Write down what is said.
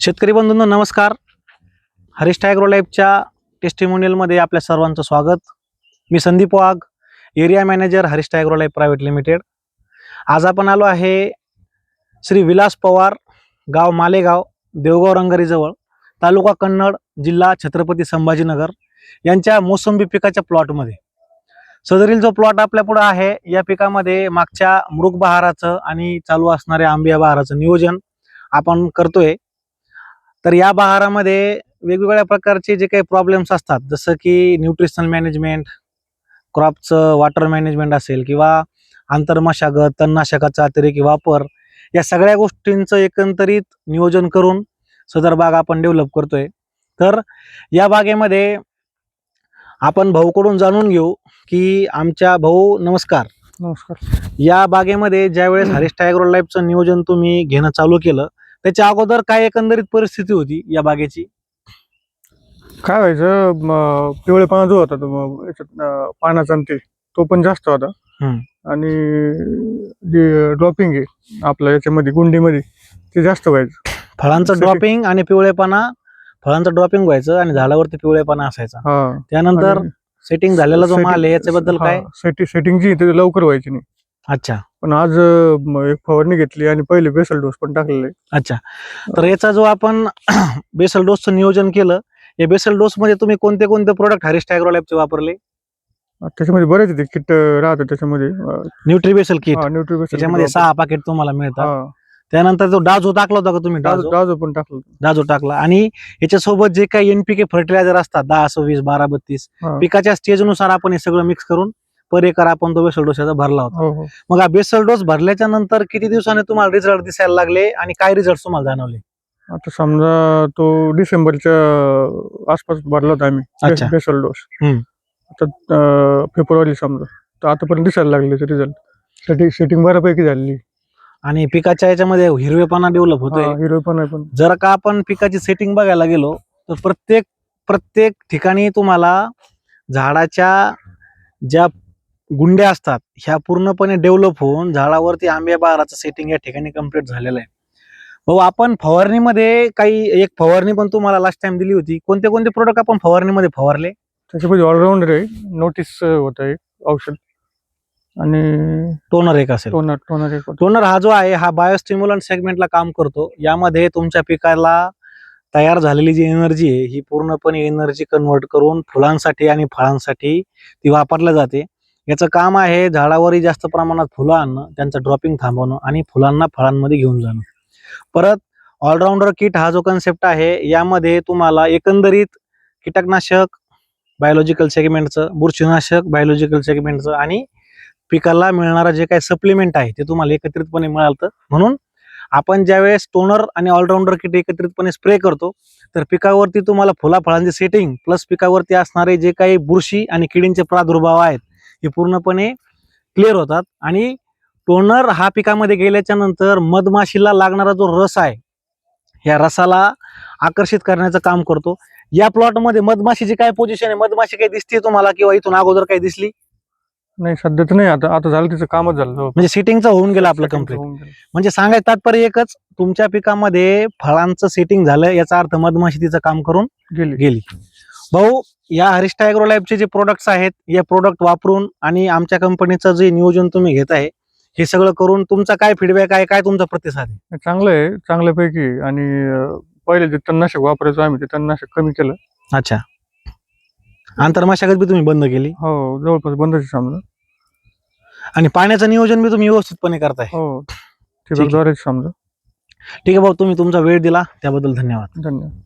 शेतकरी बंधूंनो नमस्कार. हरीश ॲग्रो लाईफच्या टेस्टिमोनियलमध्ये आपल्या सर्वांचं स्वागत. मी Sandeep Wagh area manager Harish agro life private limited. आज आपण आलो आहे श्री विलास पवार गाव मालेगाव देवगाव रंगारीजवळ तालुका कन्नड जिल्हा छत्रपती संभाजीनगर यांच्या मोसंबी पिकाच्या प्लॉटमध्ये. सदरील जो प्लॉट आपल्या पुढं आहे या पिकामध्ये मागच्या मृग बहाराचं आणि चालू असणाऱ्या आंबिया बहाराचं नियोजन आपण करतोय. तर या बहारामध्ये वेगवेगळ्या प्रकारचे जे काही प्रॉब्लेम्स असतात जसं की न्यूट्रिशनल मॅनेजमेंट क्रॉपचं वॉटर मॅनेजमेंट असेल किंवा आंतरमशागत तणनाशकाचा अतिरेकी वापर या सगळ्या गोष्टींचं एकंदरीत नियोजन करून सदर बाग आपण डेव्हलप करतोय. तर या बागेमध्ये आपण भाऊकडून जाणून घेऊ की आमच्या भाऊ नमस्कार. नमस्कार. या बागेमध्ये ज्यावेळेस हरीश ॲग्रो लाईफचं नियोजन तुम्ही घेणं चालू केलं त्याच्या अगोदर काय एकंदरीत परिस्थिती होती या बागेची? काय व्हायचं म, पिवळेपणा जो होता तो म, याच्यात अं, पानाचा आणि ते तो पण जास्त होता. हम्म. आणि जे ड्रॉपिंग आहे आपलं याच्यामध्ये गुंडीमध्ये ते जास्त व्हायचं. फळांचं ड्रॉपिंग आणि पिवळेपणा फळांचं ड्रॉपिंग व्हायचं आणि झाडावरती पिवळेपणा असायचा. हा. त्यानंतर सेटिंग झालेला जो माल आहे याच्याबद्दल काय? सेटिंग सेटिंग जी आहे ते लवकर व्हायची नाही. अच्छा. पण आज म, एक फवारणी घेतली आणि पहिले बेसल डोस पण टाकलेले. अच्छा. तर याचा जो आपण बेसल डोसचं नियोजन केलं या बेसल डोस मध्ये तुम्ही कोणते कोणते प्रोडक्ट ॲग्रो लाईफचे वापरले? त्याच्यामध्ये बरेच किट राहतं त्याच्यामध्ये. न्यूट्री बेसल किट न्यूट्री त्याच्यामध्ये सहा पाकिट तुम्हाला मिळतात. हा. त्यानंतर जो डाजो टाकला होता का तुम्ही? डाजो डाजो? डाजो पण टाकलं डाजो टाकला. आणि याच्यासोबत जे काही एनपीके फर्टिलायझर असतात दहा सव्वीस बारा बत्तीस हा. पिकाच्या स्टेजनुसार आपण हे सगळं मिक्स करून पर एकर आपण तो बेसल डोस भरला होता. हो हो. मग हा बेसल डोस भरल्याच्या नंतर किती दिवसाने तुम्हाला रिझल्ट दिसायला लागले आणि काय रिझल्ट तुम्हाला जाणवले? आता समजा तो डिसेंबरच्या आसपास भरला होता अच्छा. आम्ही बेसल डोस. हम्म. आता अं, फेब्रुवारी समजा. तर आतापर्यंत दिसायला लागले ते रिझल्ट सेटिंग सेटिंग बऱ्यापैकी झाली आणि पिकाच्या याच्यामध्ये हिरवेपणा डेव्हलप होतोय. हिरो पण आहे पण. जर का आपण पिकाची सेटिंग बघायला गेलो तर प्रत्येक प्रत्येक ठिकाणी तुम्हाला झाडाच्या ज्या गुंड्या असतात. ह्या पूर्णपणे डेव्हलप होऊन झाडावरती आंब्या बहाराचं सेटिंग या ठिकाणी कंप्लीट झालेलं आहे. भाऊ आपण फवारणीमध्ये काही एक फवारणी पण तुम्हाला लास्ट टाइम दिली होती. कोणते कोणते प्रोडक्ट आपण फवारणीमध्ये फवारले? त्याच्यामध्ये ऑलराऊंडर आहे. नोटीस होतं एक औषध. आणि टोनर एक असेल. टोनर टोनर एक टोनर हा जो आहे हा बायोस्टिम्युलंट सेगमेंटला काम करतो. यामध्ये तुमच्या पिकाला तयार झालेली जी एनर्जी आहे ही पूर्णपणे एनर्जी कन्वर्ट करून फुलांसाठी आणि फळांसाठी ती वापरल्या जाते. याचं काम आहे झाडावरही जास्त प्रमाणात फुलं आणणं त्यांचं ड्रॉपिंग थांबवणं आणि फुलांना फळांमध्ये घेऊन जाणं. परत ऑलराऊंडर किट हा जो कन्सेप्ट आहे यामध्ये तुम्हाला एकंदरीत कीटकनाशक बायोलॉजिकल सेगमेंटचं बुरशीनाशक बायोलॉजिकल सेगमेंटचं आणि पिकाला मिळणारं जे काही सप्लिमेंट आहे ते तुम्हाला एकत्रितपणे मिळालं म्हणून आपण ज्यावेळेस टोनर आणि ऑलराऊंडर किट एकत्रितपणे स्प्रे करतो तर पिकावरती तुम्हाला फुला फळांची सेटिंग प्लस पिकावरती असणारे जे काही बुरशी आणि किडींचे प्रादुर्भाव आहेत हे पूर्णपणे क्लिअर होतात. आणि टोनर हा पिकामध्ये गेल्याच्यानंतर मधमाशीला लागणारा जो रस आहे या रसाला आकर्षित करण्याचं काम करतो. या प्लॉटमध्ये मधमाशीची काय पोझिशन आहे मधमाशी काही दिसते तुम्हाला किंवा इथून अगोदर काही दिसली? नाही सध्या तर नाही. आता आता झालं तिचं कामच झालं हो. म्हणजे सिटिंगचं होऊन गेलं आपलं कंप्लीट गेलं. म्हणजे सांगायचं तात्पर्य एकच तुमच्या पिकामध्ये फळांचं सेटिंग झालं याचा अर्थ मधमाशी तिचं काम करून गेली. गेली. भाऊ या हरिष्ठा ॲग्रो लाईफचे जे प्रोडक्ट्स आहेत हे प्रोडक्ट वापरून आणि आमच्या कंपनीचं जे नियोजन तुम्ही घेत आहे हे सगळं करून तुमचा काय फीडबॅक आहे काय तुमचा प्रतिसाद आहे? चांगलं आहे चांगल्यापैकी. आणि पहिले जे तणनाशक वापरायचो आम्ही ते तणनाशक कमी केलं. अच्छा. आंतरमशागत बी तुम्ही बंद केली? हो जवळपास बंदच समजा. आणि पाण्याचं नियोजन बी तुम्ही व्यवस्थितपणे करताय? हो. ठिबकद्वारे समजा. ठीक आहे भाऊ तुम्ही तुमचा वेळ दिला त्याबद्दल धन्यवाद. धन्यवाद.